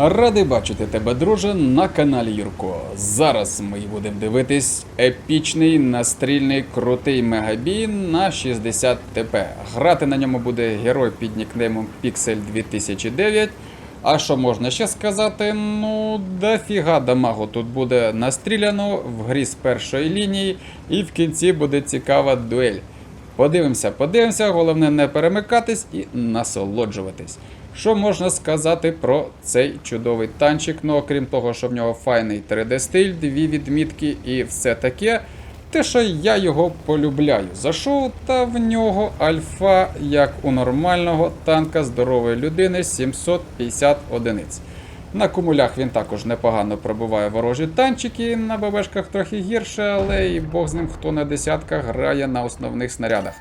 Радий бачити тебе, друже, на каналі Юрко. Зараз ми будемо дивитись епічний настрільний крутий мегабій на 60 ТП. Грати на ньому буде герой під нікнеймом Pixel 2009. А що можна ще сказати? Ну, дофіга дамагу тут буде настріляно в грі з першої лінії, і в кінці буде цікава дуель. Подивимося, подивимося, головне не перемикатись і насолоджуватись. Що можна сказати про цей чудовий танчик? Ну, окрім того, що в нього файний 3D-стиль, дві відмітки і все таке. Те, що я його полюбляю. Зайшов, та в нього альфа, як у нормального танка здорової людини 750 одиниць. На кумулях він також непогано пробиває ворожі танчики, на ББшках трохи гірше, але і бог з ним хто на десятках грає на основних снарядах.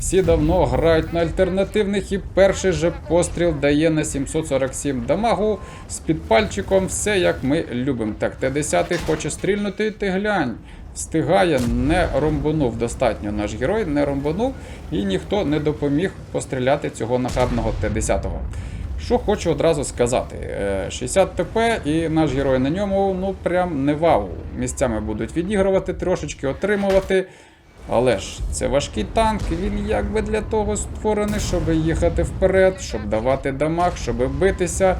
Всі давно грають на альтернативних і перший же постріл дає на 747 дамагу з підпальчиком, все як ми любимо. Так, Т-10 хоче стрільнути, ти глянь. Встигає, не ромбанув достатньо наш герой, не ромбанув і ніхто не допоміг постріляти цього нахабного Т-10. Що хочу одразу сказати: Е, 60 ТП і наш герой на ньому ну прям не вау. Місцями будуть відігрувати, трошечки отримувати. Але ж це важкий танк, він якби для того створений, щоб їхати вперед, щоб давати дамаг, щоб битися.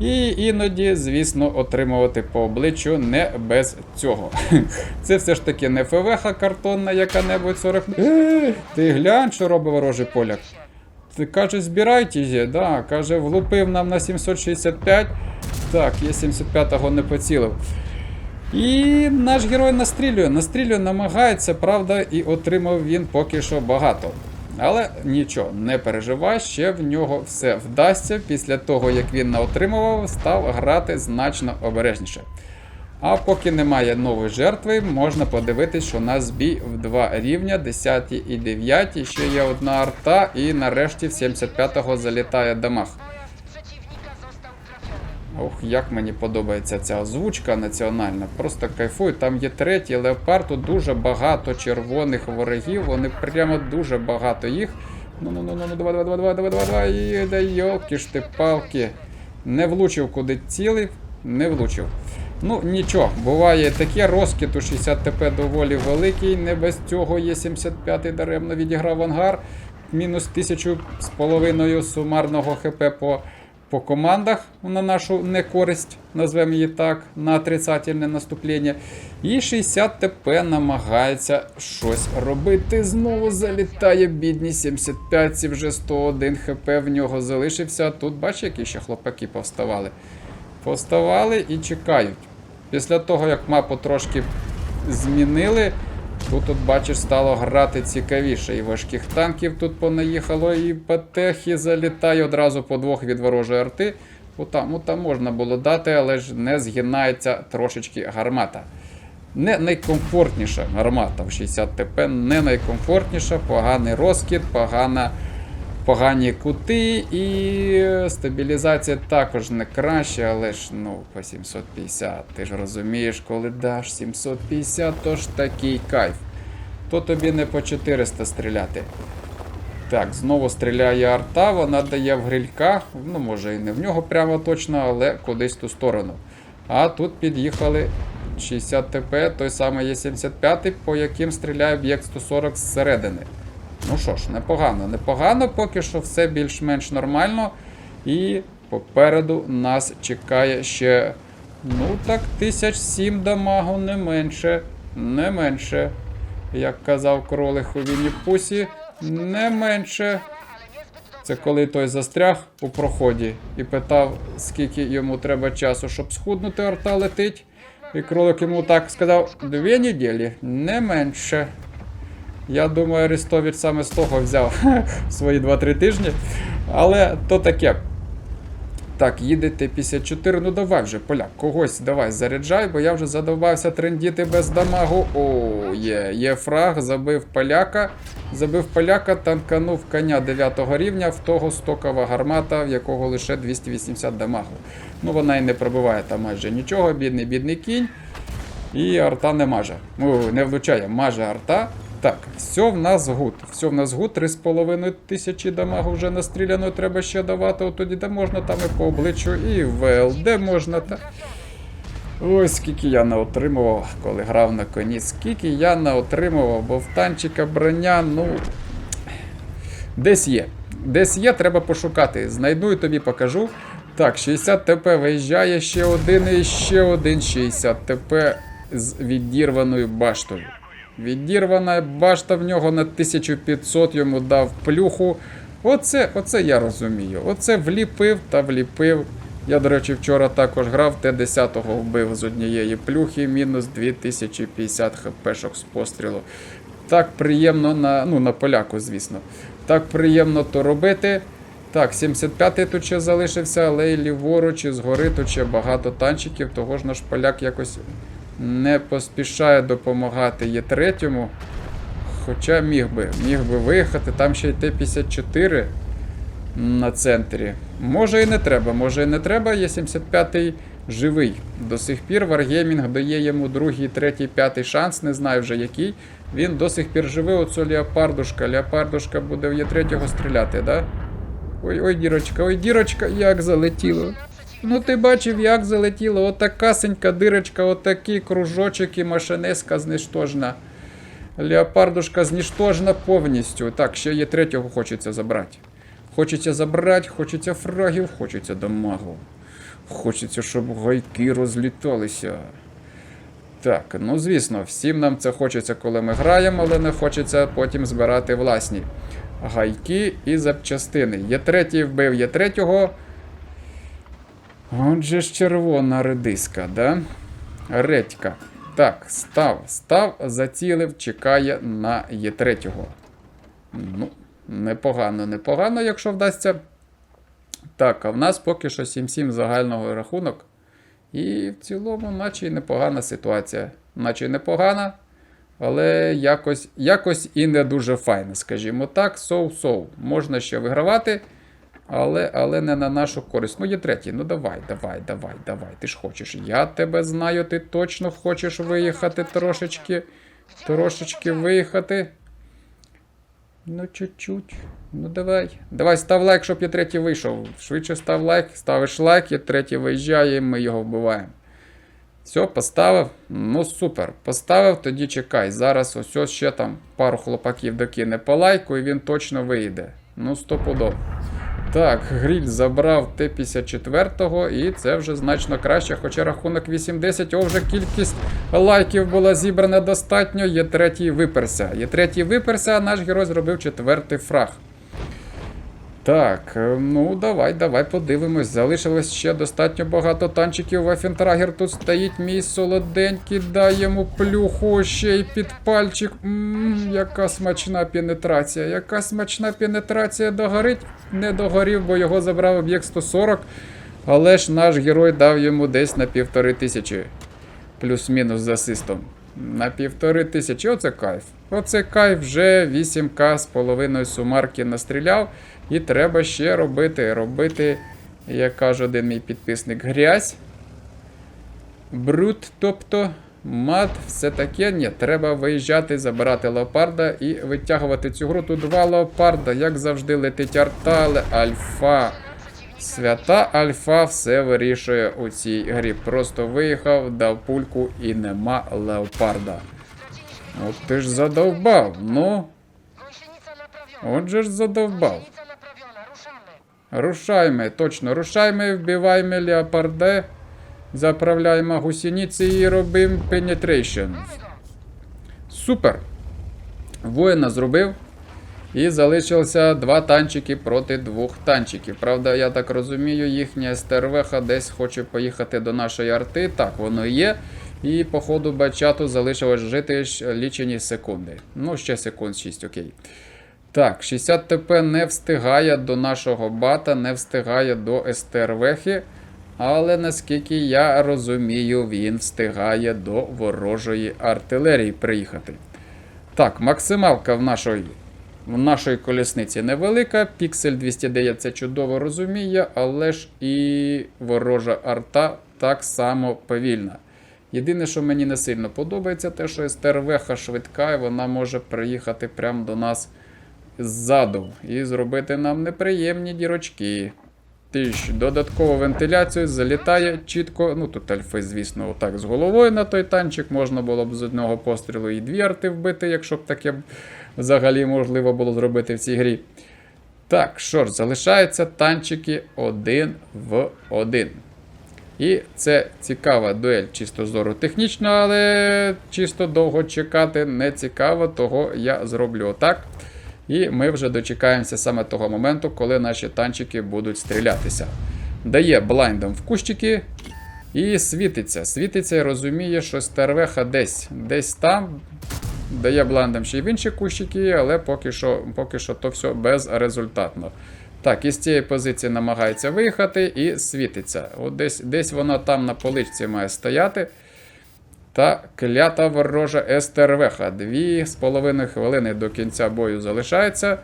І іноді, звісно, отримувати по обличчю не без цього. Це все ж таки не ФВХ картонна яка-небудь 40. Е, Ти глянь, що робить ворожий поляк. Каже, збирайтеся, да, каже, влупив нам на 765. Так, я 75-го не поцілив. І наш герой настрілює, настрілює, намагається, правда, і отримав він поки що багато. Але нічого, не переживай, ще в нього все вдасться. Після того, як він наотримував, став грати значно обережніше. А поки немає нової жертви, можна подивитись, що у нас бій в два рівня, 10 і 9, ще є одна арта, і нарешті в 75-го залітає дамаг. Ох, як мені подобається ця озвучка національна. Просто кайфую. Там є третій леопард, дуже багато червоних ворогів, вони прямо дуже багато їх. Ну ну ну ну ну давай, давай, давай, давай, давай, давай. Да йолки ж ти палки. Не влучив куди цілив, не влучив. Ну нічого, буває таке, розкид у 60 ТП доволі великий, не без цього є 75-й даремно відіграв ангар. Мінус тисячу з половиною сумарного ХП по по командах на нашу некористь, назвемо її так, на отрицательне наступлення. І 60 ТП намагається щось робити. Знову залітає бідні 75 ці вже 101 ХП в нього залишився. Тут бачиш, які ще хлопаки повставали. Повставали і чекають. Після того, як мапу трошки змінили, тут, тут бачиш, стало грати цікавіше. І важких танків тут понаїхало, і патехи залітає одразу по двох від ворожої арти. Отам, отам можна було дати, але ж не згинається трошечки гармата. Не найкомфортніша гармата в 60 ТП, не найкомфортніша, поганий розкид, погана, погані кути і стабілізація також не краще, але ж ну по 750. Ти ж розумієш, коли даш 750, то ж такий кайф. То тобі не по 400 стріляти. Так, знову стріляє арта, вона дає в грилька, ну може і не в нього прямо точно, але кудись в ту сторону. А тут під'їхали 60 ТП, той самий Є75, по яким стріляє об'єкт 140 зсередини. Ну що ж, непогано, непогано, поки що все більш-менш нормально. І попереду нас чекає ще, ну так, тисяч сім дамагу, не менше, не менше. Як казав кролик у Вінні Пусі, не менше. Це коли той застряг у проході і питав, скільки йому треба часу, щоб схуднути, арта летить. І кролик йому так сказав: дві неділі, не менше. Я думаю, Арестович саме з того взяв свої 2-3 тижні. Але то таке. Так, їде Т-54. Ну давай вже, поляк, когось давай заряджай, бо я вже задовбався трендіти без дамагу. О, є, є фраг, забив поляка. Забив поляка, танканув коня 9 рівня, в того стокова гармата, в якого лише 280 дамагу. Ну вона і не пробиває там майже нічого, бідний, бідний кінь. І арта не маже. Ну, не влучає, маже арта. Так, все в нас гуд. Все в нас гуд. 3,5 тисячі дамагу вже настріляно треба ще давати. От тоді де можна там і по обличчю, і ВЛД можна. Та... Ой, скільки я наотримував, коли грав на коні. Скільки я наотримував, бо в танчика броня, ну. Десь є. Десь є, треба пошукати. Знайду і тобі покажу. Так, 60 ТП виїжджає ще один і ще один 60 ТП з відірваною баштою. Відірвана башта в нього на 1500 йому дав плюху. Оце, оце я розумію. Оце вліпив та вліпив. Я, до речі, вчора також грав, Т-10 вбив з однієї плюхи, мінус 2050 хпшок з пострілу. Так приємно на, ну, на поляку, звісно. Так приємно то робити. Так, 75-й тут ще залишився, але і ліворуч, і згори тут ще багато танчиків, того ж наш поляк якось не поспішає допомагати є третьому. Хоча міг би, міг би виїхати, там ще й Т-54 на центрі. Може і не треба, може і не треба, є 75-й живий. До сих пір Wargaming дає йому другий, третій, п'ятий шанс, не знаю вже який. Він до сих пір живий, оцю Леопардушка. Леопардушка буде в Є3 стріляти, да? Ой, ой, дірочка, ой, дірочка, як залетіло. Ну ти бачив, як залетіло. Отакасенька дирочка, отакий кружочок і машинеска знищожна. Леопардушка знищожна повністю. Так, ще є третього хочеться забрати. Хочеться забрати, хочеться фрагів, хочеться дамагу. Хочеться, щоб гайки розліталися. Так, ну звісно, всім нам це хочеться, коли ми граємо, але не хочеться потім збирати власні гайки і запчастини. Є третій вбив, є третього. Отже ж червона редиска, да? Редька. Так, став, став, зацілив, чекає на Є3. Ну, непогано, непогано, якщо вдасться. Так, а в нас поки що 7-7 загального рахунок. І в цілому, наче й непогана ситуація. Наче й непогана, але якось, якось і не дуже файно, скажімо так. Соу-соу. Можна ще вигравати, але, але не на нашу користь. Ну, є третій. Ну давай, давай, давай, давай. Ти ж хочеш. Я тебе знаю, ти точно хочеш виїхати трошечки. Трошечки виїхати. Ну, чуть-чуть. Ну давай. Давай, став лайк, щоб я третій вийшов. Швидше став лайк, ставиш лайк, я третій виїжджає, і ми його вбиваємо. Все, поставив. Ну супер. Поставив, тоді чекай. Зараз ось ось ще там пару хлопаків докине по лайку, і він точно вийде. Ну, стопудов. Так, гріль забрав Т-54 і це вже значно краще, хоча рахунок 8-10, о, вже кількість лайків була зібрана достатньо, є третій виперся. Є третій виперся, а наш герой зробив четвертий фраг. Так, е, ну давай, давай подивимось. Залишилось ще достатньо багато танчиків. Вафентрагер тут стоїть мій солоденький, дай йому плюху ще й під пальчик. Ммм, яка смачна пенетрація. Яка смачна пенетрація догорить. Не догорів, бо його забрав об'єкт 140. Але ж наш герой дав йому десь на півтори тисячі. Плюс-мінус з асистом. На півтори тисячі. Оце кайф. Оце кайф вже 8К з половиною сумарки настріляв. І треба ще робити. Робити, як каже один мій підписник, грязь. Бруд, тобто мат, все таке. Ні, треба виїжджати, забирати леопарда і витягувати цю гру. Тут два леопарда, як завжди, летить арта, але альфа. Свята Альфа все вирішує у цій грі. Просто виїхав, дав пульку і нема леопарда. От ти ж задовбав, ну. Отже ж задовбав. Рушайме, точно, рушайме, вбивайме леопарде, заправляємо гусениці і робимо penetration. Супер. Воїна зробив. І залишилося два танчики проти двох танчиків. Правда, я так розумію, їхня СТРВХ десь хоче поїхати до нашої арти. Так, воно є. І по ходу бачату залишилось жити лічені секунди. Ну, ще секунд 6, окей. Так, 60 ТП не встигає до нашого бата, не встигає до СТРВХи. Але наскільки я розумію, він встигає до ворожої артилерії приїхати. Так, максималка в нашої, нашої колісниці невелика. Піксель 209 це чудово розуміє, але ж і ворожа арта так само повільна. Єдине, що мені не сильно подобається, те, що СТРВХ швидка, і вона може приїхати прямо до нас ззаду і зробити нам неприємні дірочки. Тиш, додаткову вентиляцію залітає чітко. Ну тут альфи, звісно, отак з головою на той танчик. Можна було б з одного пострілу і дві арти вбити, якщо б таке взагалі можливо було зробити в цій грі. Так, що ж, залишаються танчики один в один. І це цікава дуель чисто зору технічно, але чисто довго чекати не цікаво, того я зроблю отак. І ми вже дочекаємося саме того моменту, коли наші танчики будуть стрілятися. Дає блайндом в кущики і світиться. Світиться і розуміє, що стервеха десь, десь там. Дає блайндом ще й в інші кущики, але поки що, поки що то все безрезультатно. Так, із цієї позиції намагається виїхати і світиться. От десь, десь вона там на поличці має стояти. Та клята ворожа СТРВХ. Дві з половиною хвилини до кінця бою залишається.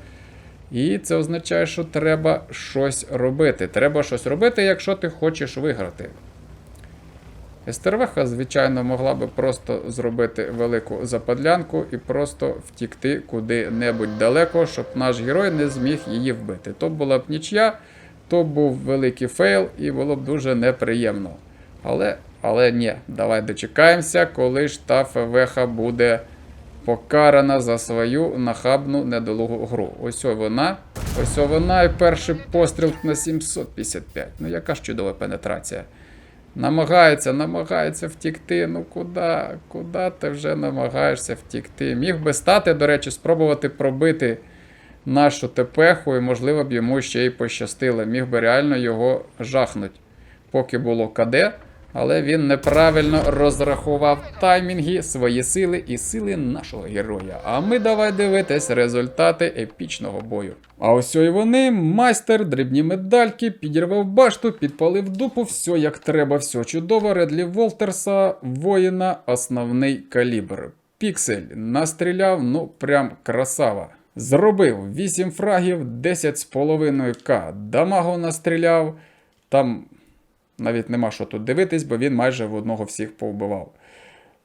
І це означає, що треба щось робити. Треба щось робити, якщо ти хочеш виграти. СТРВХ, звичайно, могла би просто зробити велику западлянку і просто втікти куди-небудь далеко, щоб наш герой не зміг її вбити. То була б нічия, то був великий фейл і було б дуже неприємно. Але, але ні, давай дочекаємося, коли ж та ФВХ буде покарана за свою нахабну недолугу гру. Ось вона. Ось вона і перший постріл на 755. Ну яка ж чудова пенетрація. Намагається, намагається втікти. Ну куди? Куди ти вже намагаєшся втікти? Міг би стати, до речі, спробувати пробити нашу тепеху, і, можливо, б йому ще й пощастило. Міг би реально його жахнуть, поки було КД. Але він неправильно розрахував таймінги, свої сили і сили нашого героя. А ми давай дивитись результати епічного бою. А ось і вони, майстер, дрібні медальки, підірвав башту, підпалив дупу, все як треба, все чудово. Редлі Волтерса, воїна, основний калібр. Піксель настріляв, ну прям красава. Зробив 8 фрагів, 10,5к. Дамагу настріляв. Там навіть нема що тут дивитись, бо він майже в одного всіх повбивав.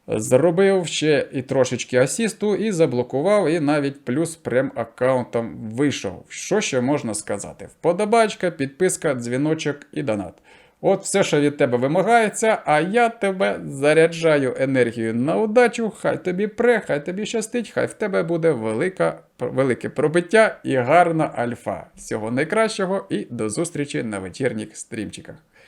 Зробив ще і трошечки асісту, і заблокував, і навіть плюс прем аккаунтом вийшов. Що ще можна сказати? Вподобачка, підписка, дзвіночок і донат. От все, що від тебе вимагається, а я тебе заряджаю енергію на удачу. Хай тобі пре, хай тобі щастить, хай в тебе буде велика, велике пробиття і гарна альфа. Всього найкращого і до зустрічі на вечірніх стрімчиках.